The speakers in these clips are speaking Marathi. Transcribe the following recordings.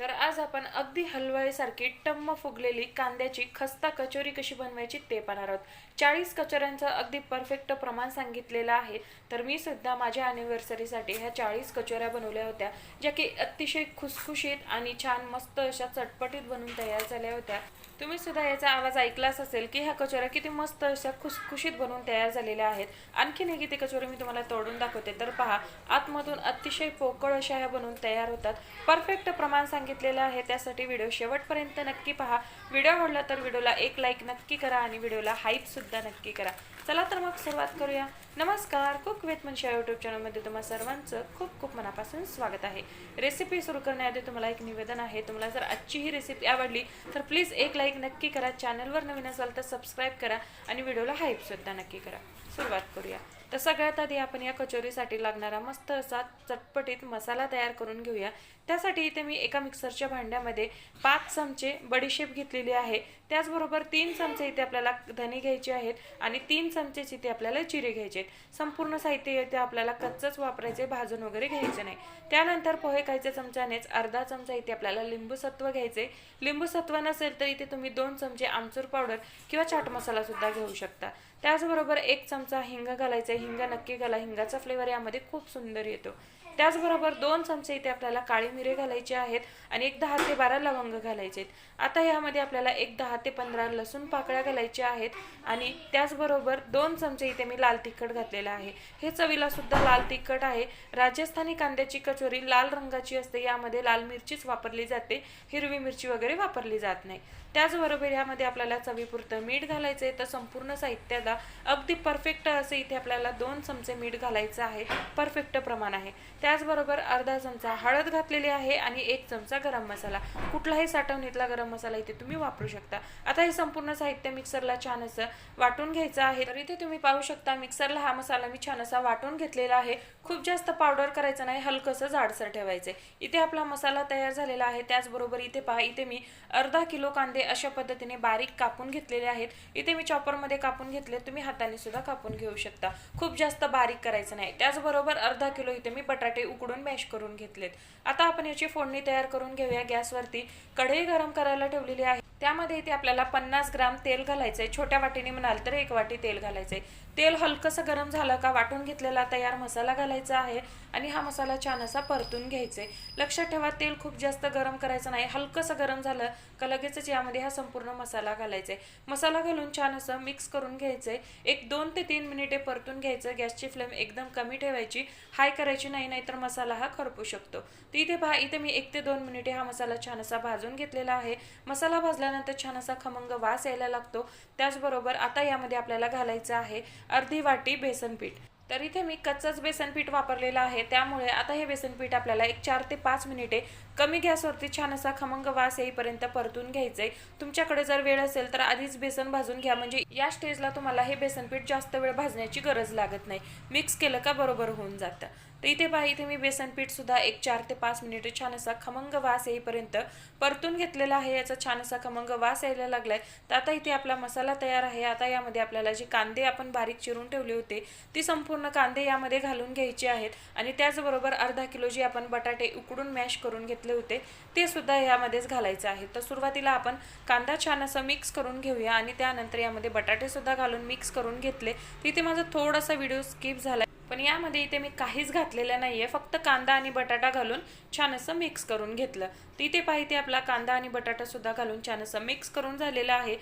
तर आज आपण अगदी हलवाईसारखी टम्म फुगलेली कांद्याची खस्ता कचोरी कशी बनवायची ते पाहणार आहोत. चाळीस कचोऱ्यांचं अगदी परफेक्ट प्रमाण सांगितलेलं आहे. तर मी सुद्धा माझ्या अॅनिव्हर्सरीसाठी ह्या चाळीस कचोऱ्या बनवल्या होत्या ज्या की अतिशय खुसखुशीत आणि छान मस्त अशा चटपटीत बनवून तयार झाल्या होत्या. तुम्ही सुद्धा याचा आवाज ऐकलाच असेल की ह्या कचोऱ्या किती मस्त अशा खुसखुशीत बनवून तयार झालेल्या आहेत. आणखीन एक इथे कचोरी मी तुम्हाला तोडून दाखवते. तर पहा आतमधून अतिशय पोकळ अशा ह्या बनवून तयार होतात. परफेक्ट प्रमाण सांगितलेलं आहे. त्यासाठी व्हिडिओ शेवटपर्यंत नक्की पहा. व्हिडिओ आवडला तर व्हिडिओला एक लाईक नक्की करा आणि व्हिडिओला हाईप सुद्धा नक्की करा. चला तर मग सुरुवात करूया. नमस्कार कुक विथ मनशा यूट्यूब चॅनलमध्ये तुम्हा सर्वांचं खूप खूप मनापासून स्वागत आहे. रेसिपी सुरू करण्याआधी तुम्हाला एक निवेदन आहे. तुम्हाला जर आजची ही रेसिपी आवडली तर प्लीज एक लाईक नक्की करा. चॅनलवर नवीन असाल तर सबस्क्राईब करा आणि व्हिडिओला हाईपसुद्धा नक्की करा. सुरुवात करूया. तर सगळ्यात आधी आपण या कचोरीसाठी लागणारा मस्त असा चटपटीत मसाला तयार करून घेऊया. त्यासाठी इथे मी एका मिक्सरच्या भांड्यामध्ये पाच चमचे बडीशेप घेतलेली आहे. त्याचबरोबर तीन चमचे इथे आपल्याला धने घ्यायचे आहेत आणि तीन चमचेच इथे आपल्याला जिरे घ्यायचे आहेत. संपूर्ण साहित्य इथे आपल्याला कच्चच वापरायचे भाजून वगैरे घ्यायचे नाही. त्यानंतर पोहे खायच्या चमच्यानेच अर्धा चमचा इथे आपल्याला लिंबूसत्व घ्यायचे. लिंबूसत्व नसेल तर इथे तुम्ही दोन चमचे आमचूर पावडर किंवा चाट मसाला सुद्धा घेऊ शकता. त्याचबरोबर एक चमचा हिंग घालायचा हिंग नक्की घाला. हिंगाचा फ्लेवर यामध्ये खूप सुंदर येतो. त्याचबरोबर दोन चमचे इथे आपल्याला काळी मिरे घालायचे आहेत आणि एक दहा ते बारा लवंग घालायचे आहेत आता यामध्ये आपल्याला एक दहा ते पंधरा लसूण पाकळ्या घालायच्या आहेत आणि त्याचबरोबर दोन चमचे इथे मी लाल तिखट घातलेलं आहे. हे चवीला सुद्धा लाल तिखट आहे. राजस्थानी कांद्याची कचोरी लाल रंगाची असते. यामध्ये लाल मिरचीच वापरली जाते. हिरवी मिरची वगैरे वापरली जात नाही. त्याचबरोबर ह्यामध्ये आपल्याला चवीपुरतं मीठ घालायचं आहे. तर संपूर्ण साहित्याला अगदी परफेक्ट असे इथे आपल्याला दोन चमचे मीठ घालायचं आहे. परफेक्ट प्रमाण आहे. त्याचबरोबर अर्धा चमचा हळद घातलेली आहे आणि एक चमचा गरम मसाला. कुठलाही साठवणीतला गरम मसाला इथे तुम्ही वापरू शकता. आता हे संपूर्ण साहित्य मिक्सरला छान असं वाटून घ्यायचं आहे. तर इथे तुम्ही पाहू शकता मिक्सरला हा मसाला मी छान असा वाटून घेतलेला आहे. खूप जास्त पावडर करायचं नाही हलकंसं जाडसर ठेवायचं इथे आपला मसाला तयार झालेला आहे. त्याचबरोबर इथे पहा इथे मी अर्धा किलो कांदे अशा पद्धतीने बारीक कापून घेतलेले आहेत. इथे मी चॉपरमध्ये कापून घेतले तुम्ही हाताने सुद्धा कापून घेऊ शकता. खूप जास्त बारीक करायचं नाही. त्याचबरोबर अर्धा किलो इथे मी बटाटे उकडून मॅश करून घेतलेत. आता आपण याची फोडणी तयार करून घेऊया. गॅसवरती कढई गरम करायला ठेवलेली आहे. त्यामध्ये इथे आपल्याला पन्नास ग्राम तेल घालायचं आहे छोट्या वाटीने म्हणाल तर एक वाटी तेल घालायचं आहे तेल हलकंसं गरम झालं का वाटून घेतलेला तयार मसाला घालायचा आहे आणि हा मसाला छान असा परतून घ्यायचा आहे लक्षात ठेवा तेल खूप जास्त गरम करायचं नाही. हलकंसं गरम झालं का लगेचच यामध्ये हा संपूर्ण मसाला घालायचा आहे मसाला घालून छान असं मिक्स करून घ्यायचंय. एक दोन ते तीन मिनिटे परतून घ्यायचं. गॅसची फ्लेम एकदम कमी ठेवायची. हाय करायची नाही नाहीतर मसाला हा खरपू शकतो. तर इथे पहा इथे मी एक ते दोन मिनिटे हा मसाला छान असा भाजून घेतलेला आहे. मसाला भाजला भाजल्यानंतर छान असा खमंग वास यायला लागतो. त्याचबरोबर आता यामध्ये आपल्याला घालायचं आहे अर्धी वाटी बेसन पीठ. तर इथे मी कच्चंच बेसन पीठ वापरलेलं आहे. त्यामुळे आता हे बेसन पीठ आपल्याला एक चार ते पाच मिनिटे कमी गॅसवरती छान असा खमंग वास येईपर्यंत परतून घ्यायचंय. तुमच्याकडे जर वेळ असेल तर आधीच बेसन भाजून घ्या. म्हणजे या स्टेजला तुम्हाला हे बेसन पीठ जास्त वेळ भाजण्याची गरज लागत नाही. मिक्स केलं का बरोबर होऊन जातं. तर इथे पहा इथे मी बेसन सुद्धा एक चार ते पाच मिनिट छान असा खमंग वास येईपर्यंत परतून घेतलेला आहे. याचा छान असा खमंग वास यायला लागलाय. तर आता इथे आपला मसाला तयार आहे. आता यामध्ये आपल्याला जे कांदे आपण बारीक चिरून ठेवले होते ती संपूर्ण कांदे यामध्ये घालून घ्यायचे आहेत. आणि त्याचबरोबर अर्धा किलो जे आपण बटाटे उकडून मॅश करून घेतले होते ते सुद्धा यामध्येच घालायचं आहे तर सुरुवातीला आपण कांदा छान असं मिक्स करून घेऊया आणि त्यानंतर यामध्ये बटाटेसुद्धा घालून मिक्स करून घेतले. तिथे माझा थोडासा व्हिडिओ स्किप झाला. पण यामध्ये इथे मी काहीच घातलेलं नाही आहे फक्त कांदा आणि बटाटा घालून छान असं मिक्स करून घेतलं. तर इथे पाहिजे आपला कांदा आणि बटाटासुद्धा घालून छान असं मिक्स करून झालेला आहे.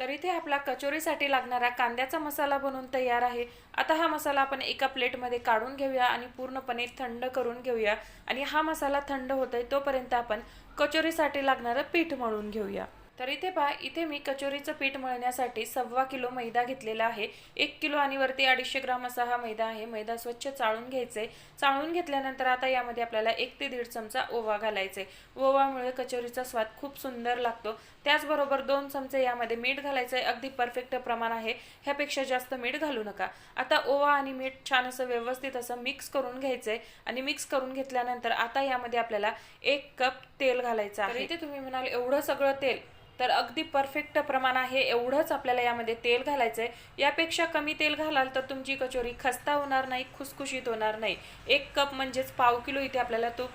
तर इथे आपला कचोरीसाठी लागणारा कांद्याचा मसाला बनवून तयार आहे. आता हा मसाला आपण एका प्लेटमध्ये काढून घेऊया आणि पूर्णपणे थंड करून घेऊया. आणि हा मसाला थंड होतोय तोपर्यंत आपण कचोरीसाठी लागणारं पीठ मळून घेऊया. तर इथे पहा इथे मी कचोरीचं पीठ मळण्यासाठी सव्वा किलो मैदा घेतलेला आहे. एक किलो आणि वरती अडीचशे ग्राम असा हा मैदा आहे. मैदा स्वच्छ चाळून घ्यायचे. चाळून घेतल्यानंतर आता यामध्ये आपल्याला एक ते दीड चमचा ओवा घालायचे. ओवामुळे कचोरीचा स्वाद खूप सुंदर लागतो. त्याचबरोबर दोन चमचे यामध्ये मीठ घालायचं आहे. अगदी परफेक्ट प्रमाण आहे. ह्यापेक्षा जास्त मीठ घालू नका. आता ओवा आणि मीठ छान असं व्यवस्थित असं मिक्स करून घ्यायचंय आणि मिक्स करून घेतल्यानंतर आता यामध्ये आपल्याला एक कप तेल घालायचं आहे. इथे तुम्ही म्हणाल एवढं सगळं तेल. तर अगदी परफेक्ट प्रमाण आहे. एवढंच आपल्याला यामध्ये तेल घालायचं आहे यापेक्षा कमी तेल घालाल तर तुमची कचोरी खस्ता होणार नाही खुसखुशीत होणार नाही. एक कप म्हणजेच पाव किलो इथे आपल्याला तूप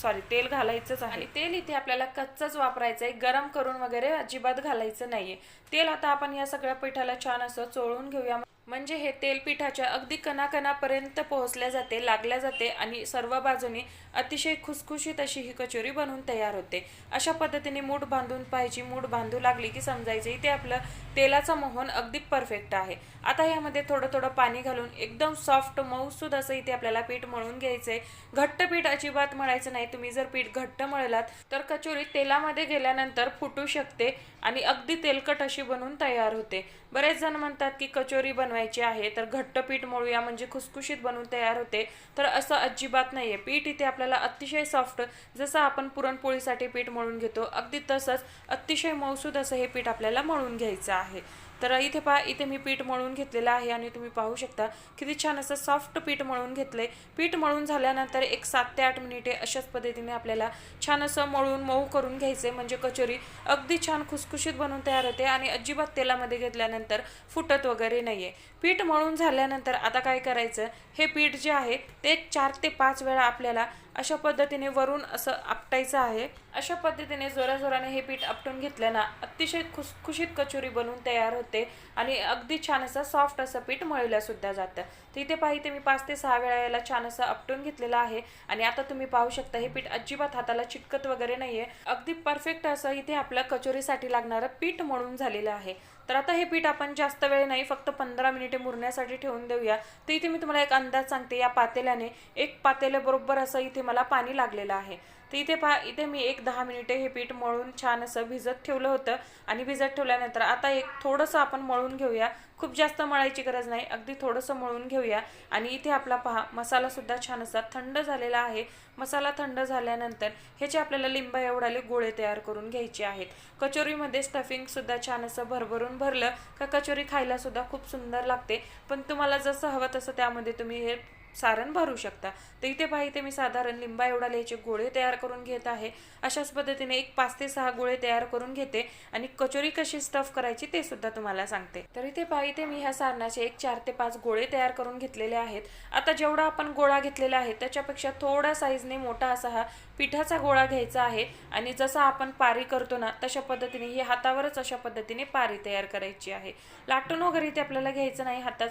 सॉरी तेल घालायचंच आहे. तेल इथे आपल्याला कच्चच वापरायचं आहे गरम करून वगैरे अजिबात घालायचं नाहीये. तेल आता आपण या सगळ्या पिठाला छान असं चोळून घेऊया. म्हणजे हे तेल पिठाच्या अगदी कणाकणापर्यंत पोहोचल्या जाते लागल्या जाते आणि सर्व बाजूने अतिशय खुसखुशीत अशी ही कचोरी बनवून तयार होते. अशा पद्धतीने मूठ बांधून पाहिजे मूठ बांधू लागली की समजायचं इथे आपलं तेलाचं मोहन अगदी परफेक्ट आहे. आता यामध्ये थोडं थोडं पाणी घालून एकदम सॉफ्ट मऊसूद असं इथे आपल्याला पीठ मळून घ्यायचंय. घट्ट पीठ अजिबात मळायचं नाही. तुम्ही जर पीठ घट्ट मळलात तर कचोरी तेलामध्ये गेल्यानंतर फुटू शकते आणि अगदी तेलकट अशी बनवून तयार होते. बरेच जण म्हणतात की कचोरी बनवायची आहे तर घट्ट पीठ मळूया म्हणजे खुसखुशीत बनवून तयार होते. तर असं अजिबात नाहीये. पीठ इथे आपल्याला अतिशय सॉफ्ट जसं आपण पुरणपोळीसाठी पीठ मळून घेतो अगदी तसंच अतिशय मौसूद असं हे पीठ आपल्याला मळून घ्यायचं आहे. तर इथे पहा इथे मी पीठ मळून घेतलेलं आहे आणि तुम्ही पाहू शकता किती छान असं सॉफ्ट पीठ मळून घेतलंय. पीठ मळून झाल्यानंतर एक सात ते आठ मिनिटे अशाच पद्धतीने आपल्याला छान असं मळून मऊ करून घ्यायचे म्हणजे कचोरी अगदी छान खुसखुशीत बनवून तयार होते आणि अजिबात तेलामध्ये घेतल्यानंतर फुटत वगैरे नाहीये. पीठ मळून झाल्यानंतर आता काय करायचं? हे पीठ जे आहे ते चार ते पाच वेळा आपल्याला अशा पद्धतीने वरून असं आपटायचं आहे. अशा पद्धतीने जोराजोराने हे पीठ आपटून घेतल्यानं अतिशय खुसखुशीत कचोरी बनवून तयार होते. आणि अगदी छान असं सॉफ्ट असं पीठ मळल्यासुद्धा जातं. तर इथे पाहिजे मी पाच ते सहा वेळा याला छान असं आपटून घेतलेलं आहे. आणि आता तुम्ही पाहू शकता हे पीठ अजिबात हाताला चिटकत वगैरे नाही आहे अगदी परफेक्ट असं इथे आपल्या कचोरीसाठी लागणारं पीठ म्हणून झालेलं आहे. तर आता हे पीठ आपण जास्त वेळ नाही फक्त पंधरा मिनिटे मुरण्यासाठी ठेवून देऊया. तर इथे मी तुम्हाला एक अंदाज सांगते या पातेल्याने एक पातेल्याबरोबर असं इथे मला पाणी लागलेलं आहे. तर इथे पहा इथे मी एक दहा मिनिटे हे पीठ मळून छान असं भिजत ठेवलं होतं. आणि भिजत ठेवल्यानंतर आता एक थोडंसं आपण मळून घेऊया. खूप जास्त मळायची गरज नाही अगदी थोडंसं मळून घेऊया. आणि इथे आपला पहा मसालासुद्धा छान असा थंड झालेला आहे. मसाला थंड झाल्यानंतर ह्याचे आपल्याला लिंबा एवढाले गोळे तयार करून घ्यायचे आहेत. कचोरीमध्ये स्टफिंगसुद्धा छान असं भरभरून भरलं का कचोरी खायलासुद्धा खूप सुंदर लागते. पण तुम्हाला जसं हवं तसं त्यामध्ये तुम्ही हे सारण भरू शकता. तर इथे पहा इथे मी साधारण लिंबा एवढा लिहायचे गोळे तयार करून घेत आहे. अशाच पद्धतीने एक पाच ते सहा गोळे तयार करून घेते आणि कचोरी कशी स्टफ करायची ते सुद्धा तुम्हाला सांगते. तर इथे पहा इथे मी ह्या सारणाचे एक चार ते पाच गोळे तयार करून घेतलेले आहेत. आता जेवढा आपण गोळा घेतलेला आहे त्याच्यापेक्षा थोडा साईजने मोठा असा हा पिठाचा गोळा घ्यायचा आहे. आणि जसा आपण पारी करतो ना तशा पद्धतीने ही हातावरच अशा पद्धतीने पारी तयार करायची आहे. लाटून वगैरे इथे आपल्याला घ्यायचं नाही हातात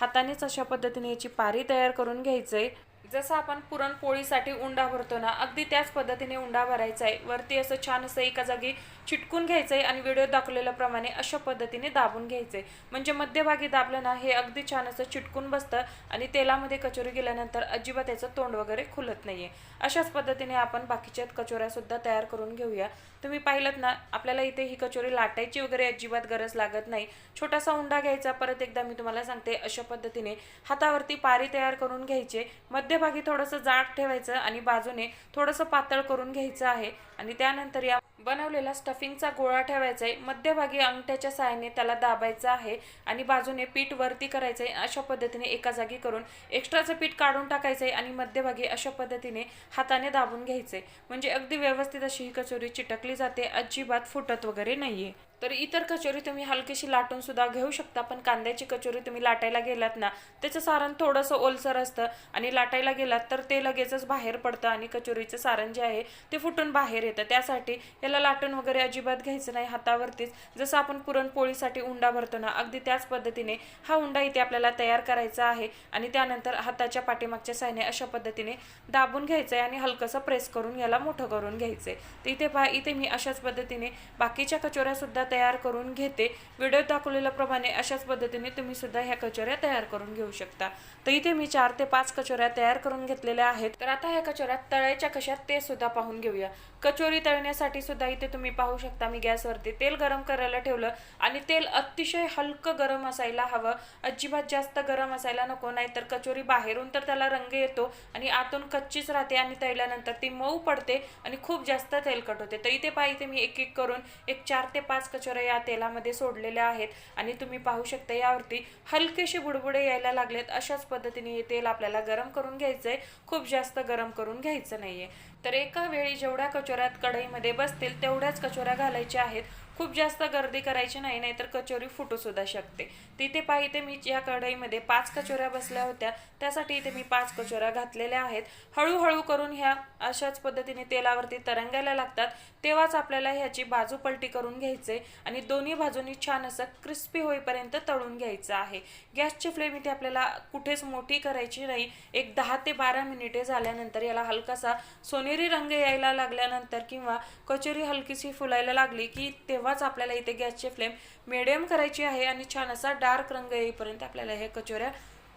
हातानेच अशा पद्धतीने याची पारी तयार करून घ्यायचं. आहे जसं आपण पुरणपोळीसाठी उंडा भरतो ना अगदी त्याच पद्धतीने उंडा भरायचा आहे. वरती असं छान असं एका जागी चिटकून घ्यायचं आहे आणि व्हिडिओ दाखवलेल्याप्रमाणे अशा पद्धतीने दाबून घ्यायचं आहे म्हणजे मध्यभागी दाबलं ना हे अगदी छान असं चिटकून बसतं आणि तेलामध्ये कचोरी गेल्यानंतर अजिबात त्याचं तोंड वगैरे खुलत नाही आहे अशाच पद्धतीने आपण बाकीच्या कचोऱ्यासुद्धा तयार करून घेऊया. तुम्ही पाहिलं ना आपल्याला इथे ही कचोरी लाटायची वगैरे अजिबात गरज लागत नाही. छोटासा उंडा घ्यायचा परत एकदा मी तुम्हाला सांगते अशा पद्धतीने हातावरती पारी तयार करून घ्यायचे. मध्य मध्यभागी थोडंसं जाड ठेवायचं आणि बाजूने थोडंसं पातळ करून घ्यायचं आहे. आणि त्यानंतर या बनवलेला स्टफिंगचा गोळा ठेवायचा आहे. मध्यभागी अंगठ्याच्या साहाय्याने त्याला दाबायचं आहे आणि बाजूने पीठ वरती करायचं आहे. अशा पद्धतीने एका जागी करून एक्स्ट्राचं पीठ काढून टाकायचं आहे आणि मध्यभागी अशा पद्धतीने हाताने दाबून घ्यायचं आहे. म्हणजे अगदी व्यवस्थित अशी ही कचोरी चिटकली जाते. अजिबात फुटत वगैरे नाहीये. तर इतर कचोरी तुम्ही हलकीशी लाटून सुद्धा घेऊ शकता पण कांद्याची कचोरी तुम्ही लाटायला गेलात ना त्याचं सारण थोडंसं ओलसर असतं आणि लाटायला गेलात तर ते लगेचच बाहेर पडतं आणि कचोरीचं सारण जे आहे ते फुटून बाहेर येतं. त्यासाठी याला लाटून वगैरे अजिबात घ्यायचं नाही हातावरतीच. जसं आपण पुरणपोळीसाठी उंडा भरतो ना अगदी त्याच पद्धतीने हा उंडा इथे आपल्याला तयार करायचा आहे आणि त्यानंतर हाताच्या पाठीमागच्या साईने अशा पद्धतीने दाबून घ्यायचं आहे आणि हलकंसं प्रेस करून याला मोठं करून घ्यायचंय. तर इथे पहा इथे मी अशाच पद्धतीने बाकीच्या कचोऱ्यासुद्धा तयार करून घेते. व्हिडिओ दाखवलेल्याप्रमाणे अशाच पद्धतीने तुम्ही सुद्धा ह्या कचोऱ्या तयार करून घेऊ शकता. तर इथे मी चार ते पाच कचोऱ्या तयार करून घेतलेल्या आहेत. तर आता ह्या कचोऱ्या तळायच्या कशात ते सुद्धा पाहून घेऊया. कचोरी तळण्यासाठी सुद्धा इथे तुम्ही पाहू शकता मी गॅसवरती तेल गरम करायला ठेवलं आणि तेल अतिशय हलकं गरम असायला हवं. अजिबात जास्त गरम असायला नको नाही तर कचोरी बाहेरून तर त्याला रंग येतो आणि आतून कच्चीच राहते आणि तळल्यानंतर ती मऊ पडते आणि खूप जास्त तेलकट होते. तर इथे पाहिजे मी एक एक करून एक चार ते पाच कचोऱ्या या तेलामध्ये सोडलेल्या आहेत आणि तुम्ही पाहू शकता यावरती हलकेसे बुडबुडे यायला लागलेत. अशाच पद्धतीने हे तेल आपल्याला गरम करून घ्यायचं आहे खूप जास्त गरम करून घ्यायचं नाहीये. तर एका वेळी जेवढ्या कचोऱ्यात कढईमध्ये बसतील तेवढ्याच कचोऱ्या घालायच्या आहेत. खूप जास्त गर्दी करायची नाही नाहीतर कचोरी फुटूसुद्धा शकते. तिथे पाहिजे मी या कढईमध्ये पाच कचोऱ्या बसल्या होत्या. त्यासाठी इथे मी पाच कचोऱ्या घातलेल्या आहेत. हळूहळू करून ह्या अशाच पद्धतीने तेलावरती तरंगायला लागतात. तेव्हाच आपल्याला ह्याची बाजू पलटी करून घ्यायचे आणि दोन्ही बाजूनी छान असं क्रिस्पी होईपर्यंत तळून घ्यायचं आहे. गॅसची फ्लेम इथे आपल्याला कुठेच मोठी करायची नाही. एक दहा ते बारा मिनिटे झाल्यानंतर याला हलकासा सोनेरी रंग यायला लागल्यानंतर किंवा कचोरी हलकीशी फुलायला लागली की तेव्हा तेव्हाच आपल्याला इथे गॅसची फ्लेम मिडियम करायची आहे आणि छान असा डार्क रंग येईपर्यंत आपल्याला हे कचोऱ्या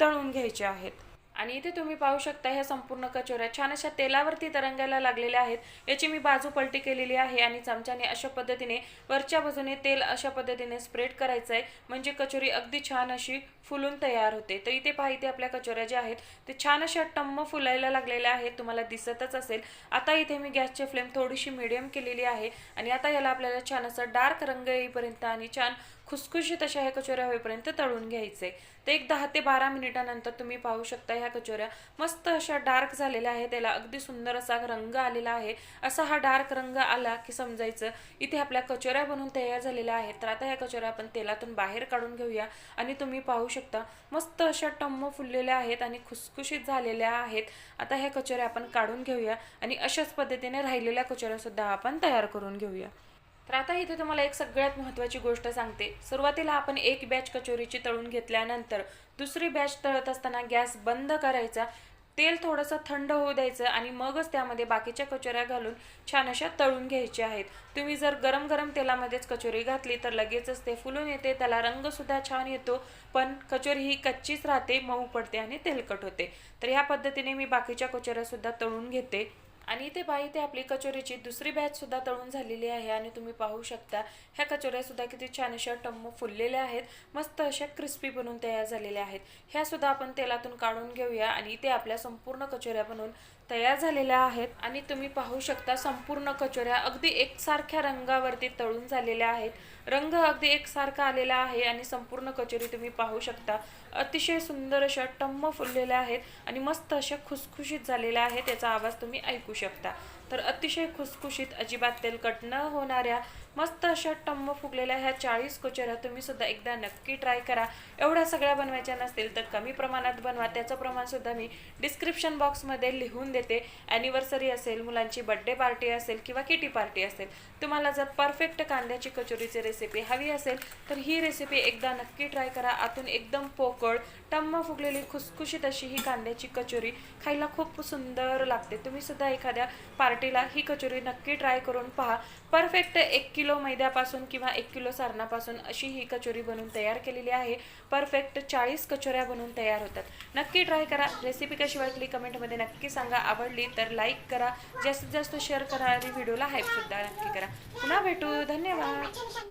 तळून घ्यायच्या आहेत. आणि इथे तुम्ही पाहू शकता ह्या संपूर्ण कचोऱ्या. छान अशा तेलावरती तरंगायला लागलेल्या आहेत. याची मी बाजू पलटी केलेली आहे आणि चमच्याने अशा पद्धतीने वरच्या बाजूने तेल अशा पद्धतीने स्प्रेड करायचं आहे म्हणजे कचोरी अगदी छान अशी फुलून तयार होते. तर इथे पहा इथे आपल्या कचोऱ्या ज्या आहेत ते छान अशा टम्म फुलायला लागलेल्या आहेत. तुम्हाला दिसतच असेल. आता इथे मी गॅसची फ्लेम थोडीशी मिडियम केलेली आहे. आणि आता याला आपल्याला छान असं डार्क रंग येईपर्यंत आणि छान खुसखुशीत अशा ह्या कचोऱ्या होईपर्यंत तळून घ्यायचे. तर एक दहा ते बारा मिनिटानंतर तुम्ही पाहू शकता ह्या कचोऱ्या. मस्त अशा डार्क झालेल्या आहेत. त्याला अगदी सुंदर असा रंग आलेला आहे. असा हा डार्क रंग आला की समजायचं इथे आपल्या कचोऱ्या बनून तयार झालेल्या आहेत. तर आता ह्या कचोऱ्या आपण तेलातून बाहेर काढून घेऊया आणि तुम्ही पाहू शकता मस्त अशा टम्म फुललेल्या आहेत आणि खुसखुशीत झालेल्या आहेत. आता ह्या कचोऱ्या आपण काढून घेऊया आणि अशाच पद्धतीने राहिलेल्या कचोऱ्यासुद्धा आपण तयार करून घेऊया. तर आता इथे तुम्हाला एक सगळ्यात महत्त्वाची गोष्ट सांगते. सुरुवातीला आपण एक बॅच कचोरीची तळून घेतल्यानंतर दुसरी बॅच तळत असताना गॅस बंद करायचा तेल थोडंसं थंड होऊ द्यायचं आणि मगच त्यामध्ये बाकीच्या कचोऱ्या घालून छान अशा तळून घ्यायच्या आहेत. तुम्ही जर गरम गरम तेलामध्येच कचोरी घातली तर लगेचच ते फुलून येते त्याला रंगसुद्धा छान येतो पण कचोरी ही कच्चीच राहते मऊ पडते आणि तेलकट होते. तर ह्या पद्धतीने मी बाकीच्या कचोऱ्यासुद्धा तळून घेते. आणि इथे बाई ते आपली कचोरीची दुसरी बॅच सुद्धा तळून झालेली आहे आणि तुम्ही पाहू शकता ह्या कचोऱ्या सुद्धा किती छान अशा टम्म फुललेल्या आहेत मस्त अशा क्रिस्पी बनून तयार झालेल्या आहेत. ह्या सुद्धा आपण तेलातून काढून घेऊया आणि इथे आपल्या संपूर्ण कचोऱ्या बनवून तयार झालेल्या आहेत आणि तुम्ही पाहू शकता संपूर्ण कचोऱ्या अगदी एकसारख्या रंगावरती तळून झालेल्या आहेत. रंग अगदी एकसारखा आलेला आहे आणि संपूर्ण कचोरी तुम्ही पाहू शकता. अतिशय सुंदर अशा टम्म फुललेल्या आहेत आणि मस्त अशा खुसखुशीत झालेल्या आहेत याचा आवाज तुम्ही ऐकू शकता. तर अतिशय खुसखुशीत अजिबात तेलकट न होणाऱ्या मस्त अशा टम्म फुगलेल्या ह्या चाळीस कचोऱ्या तुम्ही सुद्धा एकदा नक्की ट्राय करा. एवढ्या सगळ्या बनवायच्या नसतील तर कमी प्रमाणात बनवा. त्याचं प्रमाण सुद्धा मी डिस्क्रिप्शन बॉक्समध्ये लिहून देते. ॲनिव्हर्सरी असेल मुलांची बड्डे पार्टी असेल किंवा किटी पार्टी असेल तुम्हाला जर परफेक्ट कांद्याची कचोरीची रेसिपी हवी असेल तर ही रेसिपी एकदा नक्की ट्राय करा. आतून एकदम पोकळ टम्म फुगलेली खुसखुशीत अशी ही कांद्याची कचोरी खायला खूप सुंदर लागते. तुम्ही सुद्धा एखाद्या पार्टीला ही कचोरी नक्की ट्राय करून पहा. परफेक्ट एक किलो मैद्यापासून किंवा एक किलो सारणापासून अशी ही कचोरी बनवून तयार केलेली आहे. परफेक्ट चाळीस कचोऱ्या बनवून तयार होतात. नक्की ट्राय करा. रेसिपी कशी वाटली कमेंटमध्ये नक्की सांगा. आवडली तर लाईक करा. जास्तीत जास्त शेअर करा आणि व्हिडिओला हाईपसुद्धा नक्की करा. पुन्हा भेटू. धन्यवाद.